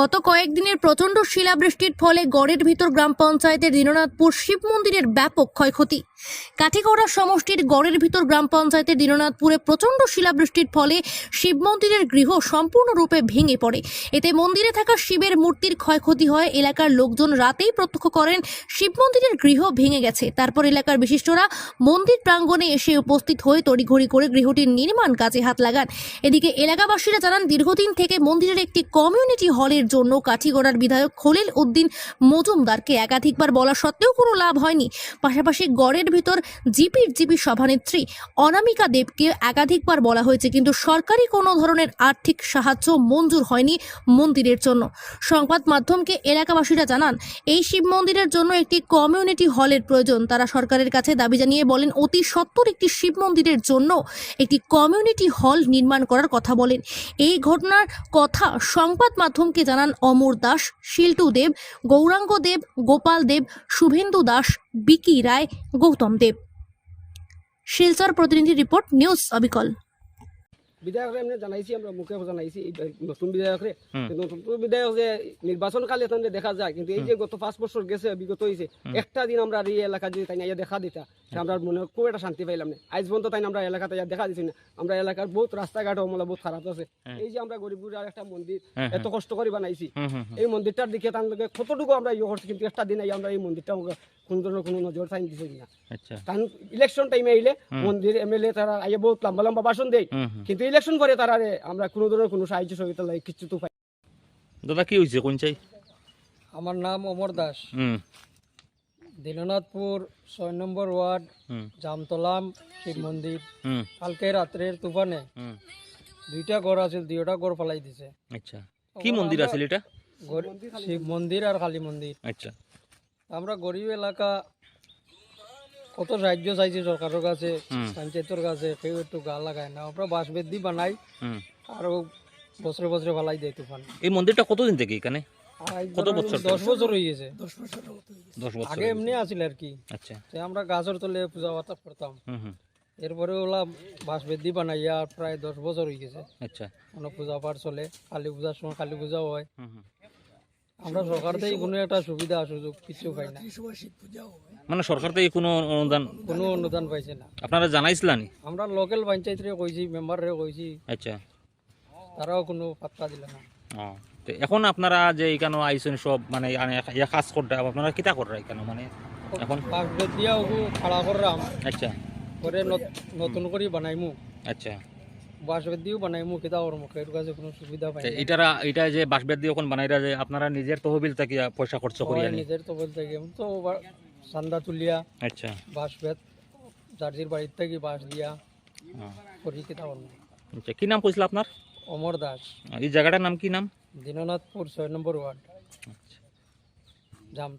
গত কয়েকদিনের প্রচণ্ড শিলাবৃষ্টির ফলে গড়ের ভিতর গ্রাম পঞ্চায়েতের দীননাথপুর শিব মন্দিরের ব্যাপক ক্ষয়ক্ষতি। কাঠিগড়া সমষ্টির গড়ের ভিতর গ্রাম পঞ্চায়েতের দীননাথপুরে প্রচণ্ড শিলাবৃষ্টির ফলে শিব মন্দিরের গৃহ সম্পূর্ণরূপে ভেঙে পড়ে। এতে মন্দিরে থাকা শিবের মূর্তির ক্ষয়ক্ষতি হয়, এলাকার লোকজন রাতেই প্রত্যক্ষ করেন শিব মন্দিরের গৃহ ভেঙে গেছে। তারপর এলাকার বিশিষ্টরা মন্দির প্রাঙ্গণে এসে উপস্থিত হয়ে তড়িঘড়ি করে গৃহটির নির্মাণ কাজে হাত লাগান। এদিকে এলাকাবাসীরা জানান, দীর্ঘদিন থেকে মন্দিরের একটি কমিউনিটি হলের জন্য কাঠিগড়ার বিধায়ক খলিল উদ্দিন মজুমদারকে একাধিকবার বলা সত্ত্বেও কোনো লাভ হয়নি। পাশাপাশি গড়ের ভিতর জিপির জিপি সভানেত্রী অনামিকা দেবকে একাধিকবার বলা হয়েছে, কিন্তু সরকারি কোনো ধরনের আর্থিক সাহায্য মঞ্জুর হয়নি মন্দিরের জন্য। সংবাদ মাধ্যমকে এলাকাবাসীরা জানান, এই শিব মন্দিরের জন্য একটি কমিউনিটি হলের প্রয়োজন। তারা সরকারের কাছে দাবি জানিয়ে বলেন, অতি সত্বর একটি শিব মন্দিরের জন্য একটি কমিউনিটি হল নির্মাণ করার কথা বলেন। এই ঘটনার কথা সংবাদ মাধ্যমকে জানান অমর দাস, শিল্টু দেব, গৌরাঙ্গ দেব, গোপাল দেব, শুভেন্দু দাস, বিকি রায়, গৌতম দেব। শিলচর প্রতিনিধি রিপোর্ট নিউজ অবিকল। বিধায়ক এমনি জানাইছি আমরা মুখে জানাইছি নতুন বিধায়করে কিন্তু নতুন বিধায়ক যে নির্বাচনকালে তাহলে দেখা যায় কিন্তু এই যে গত পাঁচ বছর গেছে বিগত হয়েছে একটা দিন আমরা এই এলাকা যদি তাই ইয়া দেখা দিতা আমরা মনে খুব একটা শান্তি পাইলাম না। আজ পর্যন্ত তাই আমরা এলাকাতে ইয়া দেখা দিছি না। আমরা এলাকার বহুত রাস্তাঘাট আমলা বহুত খারাপ আছে। এই যে আমরা গরিবুর আর একটা মন্দির এত কষ্ট করে বানাইছি। এই মন্দিরটার দিকে তার কতটুকু আমরা ইয়ে করছি কিন্তু একটা দিন আমরা এই মন্দিরটা কোনো ধরনের কোনো নজর চাই দিছি না আচ্ছা। কারণ ইলেকশন টাইমে আইলে মন্দির এমএলএ তারা আইয়ে বহুত লম্বা লম্বা ভাষণ দেয়। কিন্তু ইলেকশন করে তারা আমরা কোনো ধরনের কোনো সাহায্য সহযোগিতা লাগে কিছু তো পাই দাদা কি হয়েছে কোন চাই? আমার নাম অমর দাস। দীননাথপুর ছয় নম্বর ওয়ার্ড জামতলাম শিব মন্দির। হুম। কালকে রাত্রের তুফানে দুইটা ঘর আছিল দুইটা ঘর ফেলাই দিছে। আচ্ছা। কি মন্দির আছে এটা? শিব মন্দির আর কালী মন্দির। আচ্ছা। আমরা গরিব এলাকা কত সাহায্য চাইছি সরকারের কাছে পঞ্চায়েতের কাছে কেউ একটু গা লাগায় না আমরা বাঁশ বেদি বানাই আর বছরে বছরে ফেলাই দেয় তুফান। এই মন্দিরটা কতদিন থেকে এখানে? আর কত বছর দশ বছর হয়ে গেছে দশ বছর আগে এমনি আছিল আর কি। আচ্ছা। আমরা গাছের তলে পূজা পাতা করতাম। এরপরে ওলা বাঁশ বেদি বানাইয়া প্রায় দশ বছর হয়ে গেছে। আচ্ছা। কোনো পূজা পাঠ চলে কালী পূজার সময় কালী পূজাও হয়। আমরা সরকার থেকে কোনো একটা সুবিধা সুযোগ কিছু পাই না। মানে সরকার থেকে কোনো অনুদান কোনো অনুদান পাইছে না। আপনারা জানাইছিলানি? আমরা লোকাল পঞ্চায়েতরে কইছি মেম্বারে কইছি। আচ্ছা। তারাও কোনো পাত্তা দিল না। তো এখন আপনারা যে এখানে আইসেন সব মানে ইয়া কাজ করতে আপনারা কিতা করা এখানে মানে এখন বাঁশ বেদ দিয়া ওগু খাড়া করলাম আচ্ছা। করে নত- নতুন করে বানাইমু। আচ্ছা। এর কাছে কোনো সুবিধা পাই তো না। এটারা এটা যে বাঁশবেত দিয়ে এখন বানাইরা যে আপনারা নিজের তহবিল থেকে পয়সা খরচ করি সবাই আনি নিজের তো বলতে গেম তো চান্দা তুলিয়া আচ্ছা। বাঁশ বেদ জার্জির বাড়ির থেকে বাঁশ দিয়া কিতা করব আচ্ছা কি নাম কইছিল আপনার? অমর দাস। এই জায়গাটার নাম কি নাম? দীননাথপুর ছয় নম্বর ওয়ার্ড। আচ্ছা। জাম